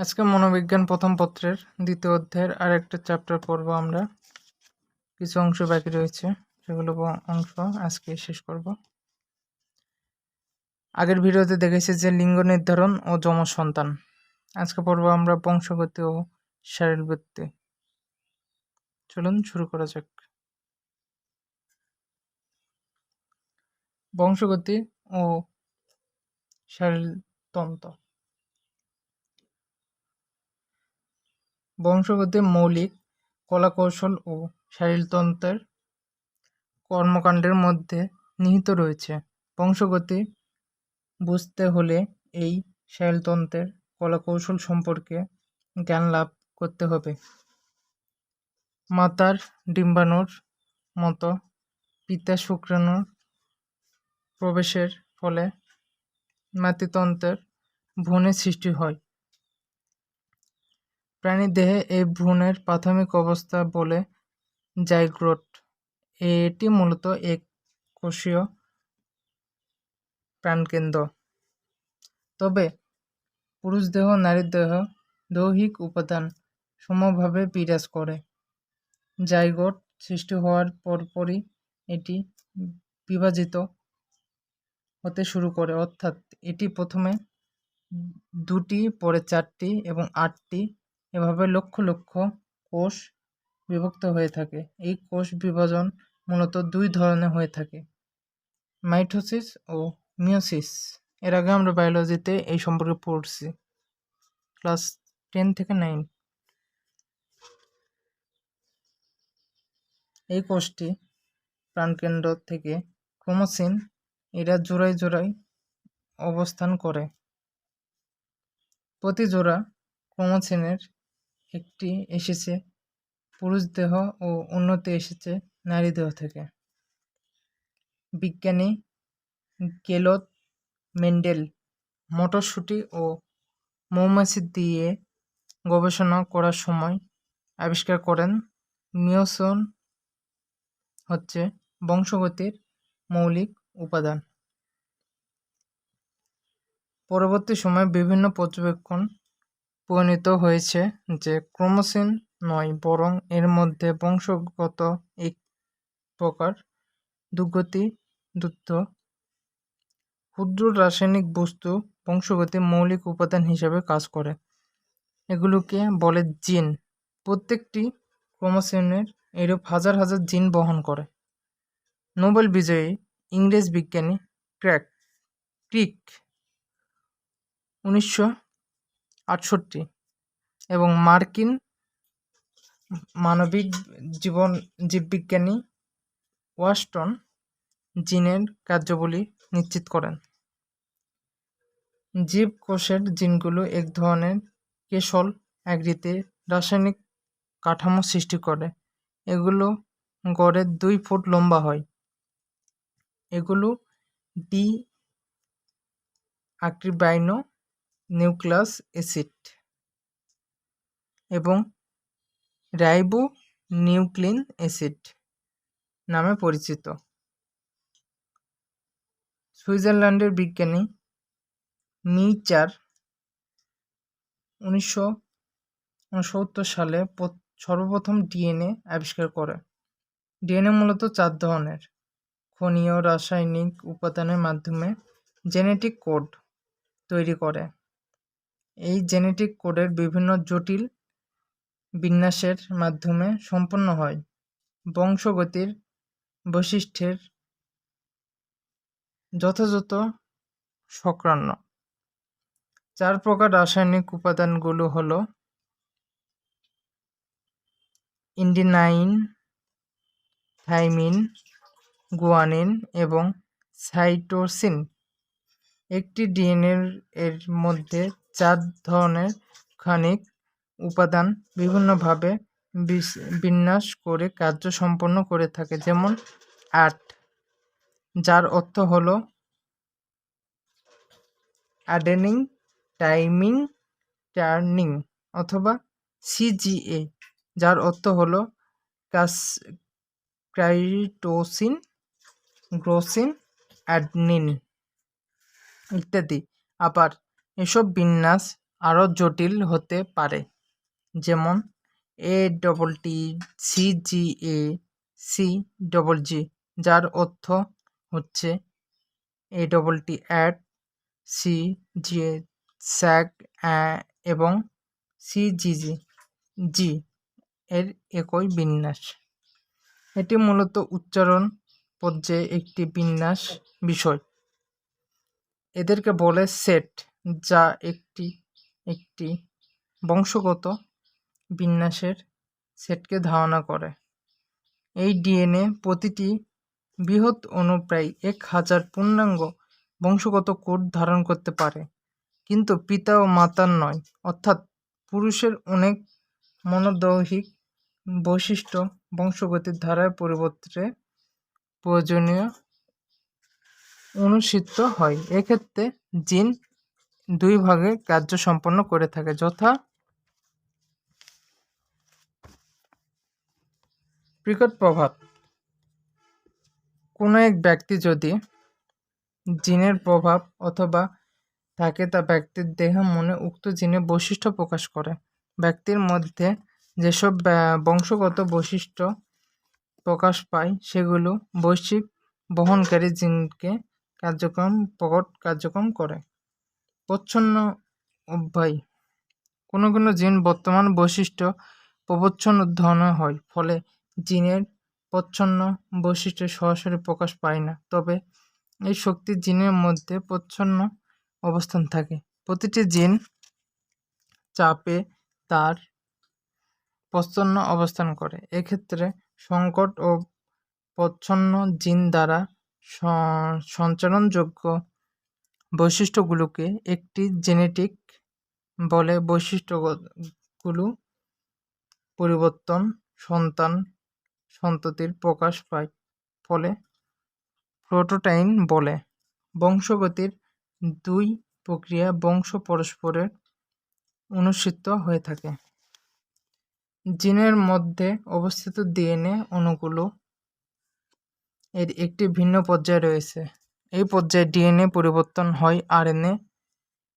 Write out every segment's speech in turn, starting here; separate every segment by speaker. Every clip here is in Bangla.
Speaker 1: আজকে মনোবিজ্ঞান প্রথম পত্রের দ্বিতীয় অধ্যায়ের আর একটা চ্যাপ্টার পড়ব আমরা। কিছু অংশ বাকি রয়েছে, সেগুলো অংশ আজকে শেষ করব। আগের ভিডিওতে দেখেছি যে লিঙ্গ নির্ধারণ ও যমজ সন্তান আজকে পড়ব আমরা বংশগতি ও শারীরবৃত্তি। চলুন শুরু করা যাক। বংশগতি ও শারীরতন্ত্র। বংশগতির মৌলিক, কলাকৌশল ও শারীরতন্ত্রের কর্মকাণ্ডের মধ্যে নিহিত রয়েছে। বংশগতি বুঝতে হলে এই শারীরতন্ত্রের কলাকৌশল সম্পর্কে জ্ঞান লাভ করতে হবে। মাতার ডিম্বাণুর মতো পিতা শুক্রাণুর প্রবেশের ফলে মাতৃতন্ত্রের ভ্রূণের সৃষ্টি হয়। প্রাণীদেহে এই ভ্রূণের প্রাথমিক অবস্থা বলে জাইগ্রোট। এটি মূলত এক কোষীয় প্রাণকেন্দ্র। তবে পুরুষ দেহ নারীর দেহ দৈহিক উপাদান সমভাবে বিরাজ করে। জাইগোট সৃষ্টি হওয়ার পরপরই এটি বিভাজিত হতে শুরু করে। অর্থাৎ এটি প্রথমে দুটি, পরে চারটি এবং আটটি এভাবে লক্ষ লক্ষ কোষ বিভক্ত হয়ে থাকে। এই কোষ বিভাজন মূলত দুই ধরনের হয়ে থাকে, মাইটোসিস ও মিওসিস এর আগে আমরা বায়োলজিতে এই সম্পর্কে পড়ছি, ক্লাস টেন থেকে নাইন। এই কোষটি প্রাণকেন্দ্র থেকে ক্রোমোসিন এরা জোড়ায় জোড়ায় অবস্থান করে। প্রতি জোড়া ক্রোমোসিনের একটি এসেছে। পুরুষ দেহ ও উন্নতি এসেছে নারী দেহ থেকে। বিজ্ঞানী গেলত মেন্ডেল মটরশুঁটি ও মৌমাছি দিয়ে গবেষণা করার সময় আবিষ্কার করেন মিওসন হচ্ছে বংশগতির মৌলিক উপাদান। পরবর্তী সময়ে বিভিন্ন পর্যবেক্ষণ প্রণীত হয়েছে যে ক্রোমোসিন নয়, বরং এর মধ্যে বংশগত এক প্রকার দুর্গতি দ্রুত ক্ষুদ্র রাসায়নিক বস্তু বংশগতির মৌলিক উপাদান হিসেবে কাজ করে। এগুলোকে বলে জিন। প্রত্যেকটি ক্রোমোসিনের এরূপ হাজার হাজার জিন বহন করে। নোবেল বিজয়ী ইংরেজ বিজ্ঞানী ক্র্যাক, ক্রিক, উনিশশো আটষট্টি। এবং মার্কিন মানবিক জীবন জীববিজ্ঞানী ওয়াস্টন জিনের কার্যাবলী নিশ্চিত করেন। জীব কোষের জিনগুলো এক ধরনের কেশল আকৃতির রাসায়নিক কাঠামো সৃষ্টি করে। এগুলো গড়ে দুই ফুট লম্বা হয়। এগুলো ডি আক্রিবাইনো নিউক্লিয়াস অ্যাসিড এবং রাইবো নিউক্লিন অ্যাসিড নামে পরিচিত। সুইজারল্যান্ডের বিজ্ঞানী নিচার উনিশশো উনসত্তর সালে সর্বপ্রথম ডিএনএ আবিষ্কার করে। ডিএনএ মূলত চার ধরনের খনীয় রাসায়নিক উপাদানের মাধ্যমে জেনেটিক কোড তৈরি করে। এই জেনেটিক কোডের বিভিন্ন জটিল বিন্যাসের মাধ্যমে সম্পন্ন হয়। বংশগতির বৈশিষ্ট্যের যথাযথ সক্রান্ন চার প্রকার রাসায়নিক উপাদানগুলো হলো ইন্ডিনাইন, থাইমিন, গুয়ানিন এবং সাইটোসিন। একটি ডিএনএ এর মধ্যে চার ধরনের ক্ষণিক উপাদান বিভিন্নভাবে বিন্যাস করে কার্য সম্পন্ন করে থাকে। যেমন আট, যার অর্থ হল অ্যাডেনিং টাইমিং টার্নিং অথবা সিজিএ যার অর্থ হল কাস ক্রাইটোসিন, গ্রোসিন, অ্যাডনিন ইত্যাদি। আবার এসব বিন্যাস আরও জটিল হতে পারে, যেমন A double T C G A C double G যার অর্থ হচ্ছে A double T at C G A sec এবং সি জি জি জি এর একই বিন্যাস। এটি মূলত উচ্চারণ পর্যায়ে একটি বিন্যাস বিষয়। এদেরকে বলে সেট, যা একটি একটি বংশগত বিন্যাসের সেটকে ধারণা করে। এই ডিএনএ প্রতিটি বৃহৎ অণু প্রায় এক হাজার পূর্ণাঙ্গ বংশগত কোড ধারণ করতে পারে। কিন্তু পিতা ও মাতার নয়, অর্থাৎ পুরুষের অনেক মনোদৈহিক বৈশিষ্ট্য বংশগতির ধারায় পরিবর্তে প্রয়োজনীয় অনুসৃত হয়। এক্ষেত্রে জিন দুই ভাগে কার্য সম্পন্ন করে থাকে। যথা বিকট প্রভাব। কোনো এক ব্যক্তি যদি জিনের প্রভাব অথবা থাকে তা ব্যক্তির দেহ মনে উক্ত জিনের বৈশিষ্ট্য প্রকাশ করে। ব্যক্তির মধ্যে যেসব বংশগত বৈশিষ্ট্য প্রকাশ পায়, সেগুলো বৈশ্বিক বহনকারী জিনকে কার্যক্রম প্রকট কার্যক্রম করে। প্রচ্ছন্ন অভ্যায়। কোনো কোনো জিন বর্তমান বৈশিষ্ট্য প্রবচ্ছন্ন ধরনের হয়, ফলে জিনের প্রচ্ছন্ন বৈশিষ্ট্য সরাসরি প্রকাশ পায় না। তবে এই শক্তি জিনের মধ্যে প্রচ্ছন্ন অবস্থান থাকে। প্রতিটি জিন চাপে তার প্রচ্ছন্ন অবস্থান করে। এক্ষেত্রে সংকট ও প্রচ্ছন্ন জিন দ্বারা সঞ্চালনযোগ্য বৈশিষ্ট্যগুলোকে একটি জেনেটিক বলে বৈশিষ্ট্যগুলো পরিবর্তন, সন্তান, সন্ততির প্রকাশ পায়, ফলে প্রোটোটাইন বলে। বংশগতির দুই প্রক্রিয়া বংশ পরস্পরের অনুসৃত হয়ে থাকে। জিনের মধ্যে অবস্থিত ডিএনএ অণুগুলো এর একটি ভিন্ন পর্যায় রয়েছে। এই পর্যায়ে ডিএনএ পরিবর্তন হয় আরএনএ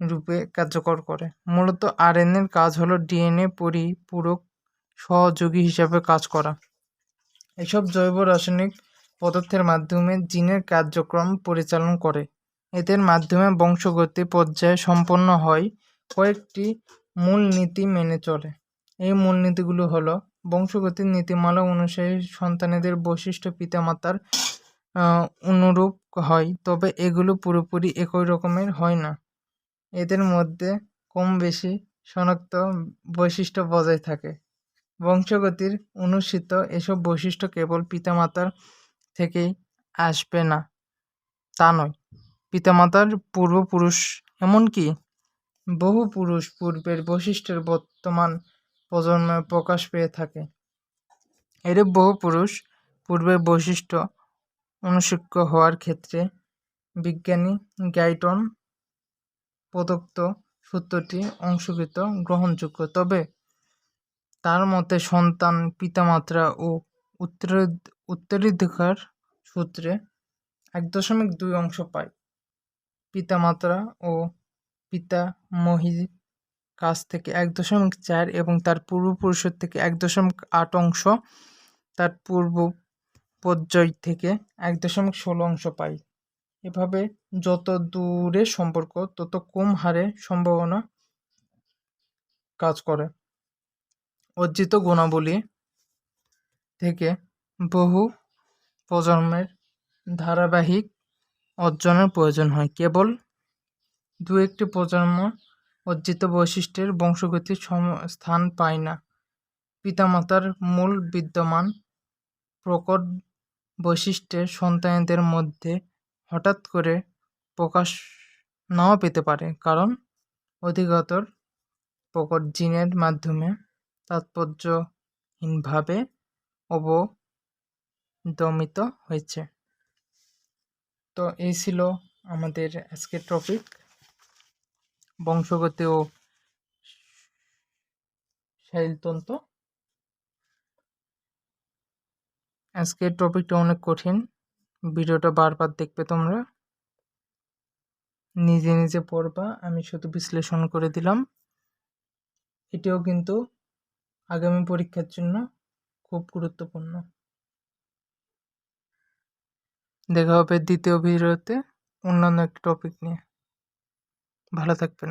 Speaker 1: রূপে কার্যকর করে। মূলত আরএনএর কাজ হলো ডিএনএ পরিপূরক সহযোগী হিসাবে কাজ করা। এসব জৈব রাসায়নিক পদার্থের মাধ্যমে জিনের কার্যক্রম পরিচালনা করে। এদের মাধ্যমে বংশগতি পর্যায়ে সম্পন্ন হয় কয়েকটি মূল নীতি মেনে চলে। এই মূলনীতিগুলো হলো বংশগতির নীতিমালা অনুসারে সন্তানেদের বৈশিষ্ট্য পিতামাতার অনুরূপ হয়, তবে এগুলো পুরোপুরি একই রকমের হয় না। এদের মধ্যে কম বেশি শনাক্ত বৈশিষ্ট্য বজায় থাকে। বংশগতির অনুসৃত এসব বৈশিষ্ট্য কেবল পিতামাতার থেকেই আসবে না, তা নয়। পিতামাতার পূর্বপুরুষ, এমনকি বহু পুরুষ পূর্বের বৈশিষ্ট্যের বর্তমান প্রজন্মে প্রকাশ পেয়ে থাকে। এরূপ বহু পুরুষ পূর্বের বৈশিষ্ট্য অনুসৃত হওয়ার ক্ষেত্রে বিজ্ঞানী গাইটন প্রদত্ত সূত্রটি অংশকৃত গ্রহণযোগ্য। তবে তার মতে সন্তান পিতামাত্রা ও উত্তরাধ- উত্তরাধিকার সূত্রে এক দশমিক দুই অংশ পায়। পিতামাত্রা ও পিতা পিতামহীর কাছ থেকে এক দশমিক চার এবং তার পূর্বপুরুষের থেকে এক দশমিক আট অংশ তার পূর্ব পর্যায় থেকে এক দশমিক ষোলো অংশ পাই। এভাবে যত দূরে সম্পর্ক, তত কম হারে সম্ভাবনা কাজ করে। অর্জিত গুণাবলী থেকে বহু প্রজন্মের ধারাবাহিক অর্জনের প্রয়োজন হয়। কেবল দু একটি প্রজন্ম অর্জিত বৈশিষ্ট্যের বংশগতির সম- স্থান পায় না। পিতামাতার মূল বিদ্যমান প্রকট বৈশিষ্ট্যের সন্তানদের মধ্যে হঠাৎ করে প্রকাশ নাও পেতে পারে, কারণ অধিকতর প্রকট জিনের মাধ্যমে তাৎপর্যহীনভাবে অবদমিত হয়েছে। তো এই ছিল আমাদের আজকের টপিক বংশগতি ও শারীরতন্ত্র আজকের টপিকটা অনেক কঠিন। ভিডিওটা বারবার দেখবে তোমরা। নিজে নিজে পড়বা, আমি শুধু বিশ্লেষণ করে দিলাম। এটিও কিন্তু আগামী পরীক্ষার জন্য খুব গুরুত্বপূর্ণ। দেখা হবে দ্বিতীয় ভিডিওতে অন্যান্য একটি টপিক নিয়ে। ভালো থাকবেন।